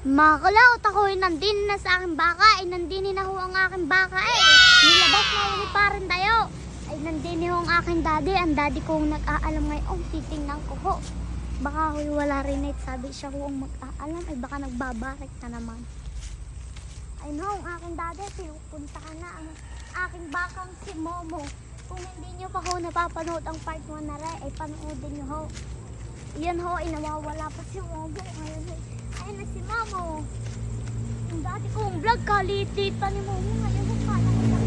Mga kalot, ako nandin na sa aking baka. Ay nandin na ho ang aking baka eh. Nilabas na uli pa rin tayo. Ay nandin ho ang aking daddy. Ang daddy kong nag-aalam ngayon. Titingnan ko ho. Baka ho wala rin eh. Sabi siya ho ang mag-aalam. Ay baka nagbabarik na naman. Ay no, ang aking daddy. Pinupunta ka na ang aking bakang si Momo. Kung hindi nyo pa ho napapanood ang part 1 na rin, ay panoodin nyo ho. Yan ho, ay nawawala pa si Momo. Ngayon, ay, ayun na si Momo. Yung dati kong vlog, kalitita ni Momo. Ngayon, ho, kala ko na.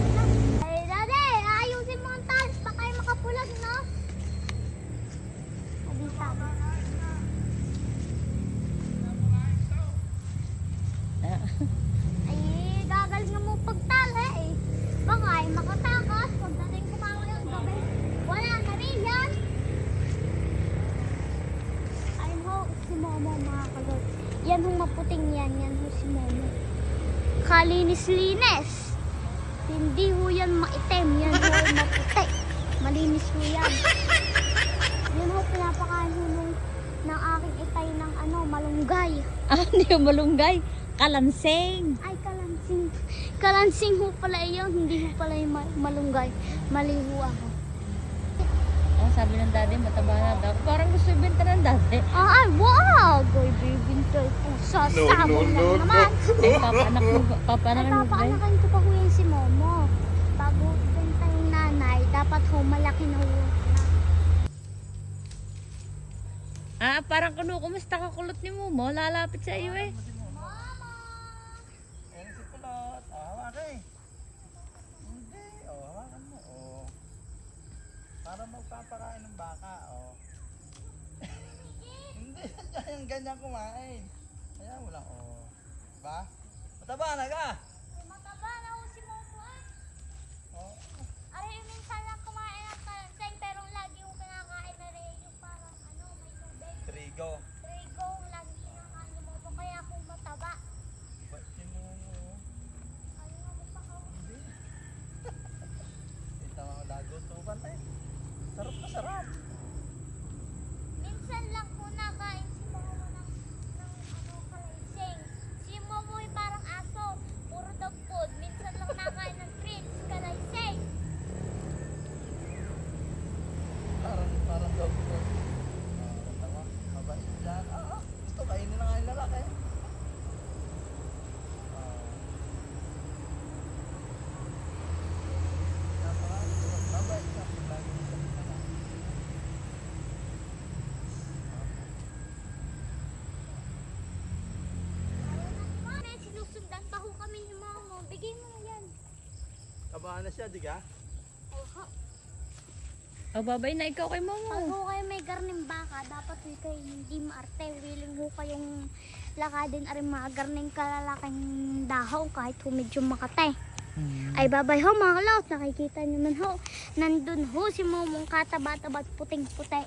Ay, dati, ayusin mo ang talis. Baka kayo makapulag, no? Sabi sabi. Ay, gagaling mo pagtala eh. Baka ay makatakas. Pagdating kumawa yung gabi, wala na rin yan. Ayun ho, si Momo mga kalot. Yan ho maputing yan, yan ho si Momo. Kalinis-linis. Hindi ho yan maitim, yan ho maputi. Malinis ho yan. Yan ho, pinapakain ho nung, ng aking itay ng ano, malunggay. Ah, hindi yung malunggay. Kalanseng. Ay, kalansing. Kalansing ho pala yun, hindi ho pala yung ma- malunggay. Mali ho ako. Sabi ng daddy, mataba na daw. Parang gusto ibenta ng daddy. Ah, ay, wag! Ay, bibintay po sa No, sabon no, lang no, naman. Eh, papanak mo, papanak mo ba? papaanakan ko pa ho yan si Momo. Bago benta yung nanay, dapat ho malaki na ho. Ah, parang kuno, kumusta ka kulot ni Momo? Lalapit sa iyo eh. Ayan si Kulot. O, hawakan eh. Hindi. O, hawakan mo. O. Para magpapakain ng baka. O. Hindi. Yan ganyan kumain. Kaya mo lang. O. Ba? Mataba na ka. Mataba na ho si Momo ah. O. Aray, minsan lang kumain ng kalansing, pero lagi ho kinakain na rin yung parang ano, may tubig. Trigo. Trigo, lagi kinakain ni Momo, kaya ako mataba. Ba't si Momo? Ano nga magpakaw? Hindi. Ito mga lagutuban tayo. Sarap na sarap. Minsan lang po nakain si Momo ng, ng ano, kalansing. Si Momo ay parang aso, puro dog food. Minsan lang nakain ng treats, kalansing. Parang, parang dog food. Ah, tama. Mabait dyan. Ah, ah. Gusto kainin na nga yung lalaki. Ah. Napaka- mabait siya. Lagi siya pinaka- May sinusundan pa ho kami ni Momo. Bigay mo na yan. Kabahan na siya, di ka? Oho. Oh, babay na ikaw kay Pag Momo. ho kayo may garning baka, dapat ho kayo hindi maarte. Willing ho kayong lakadin aring mga garning kalalaking dahaw kahit ho medyo makatay. Hmm. Ay babay ho mga kalaot, nakikita nyo man ho. Nandun ho si Momong kataba-tabat puting puti.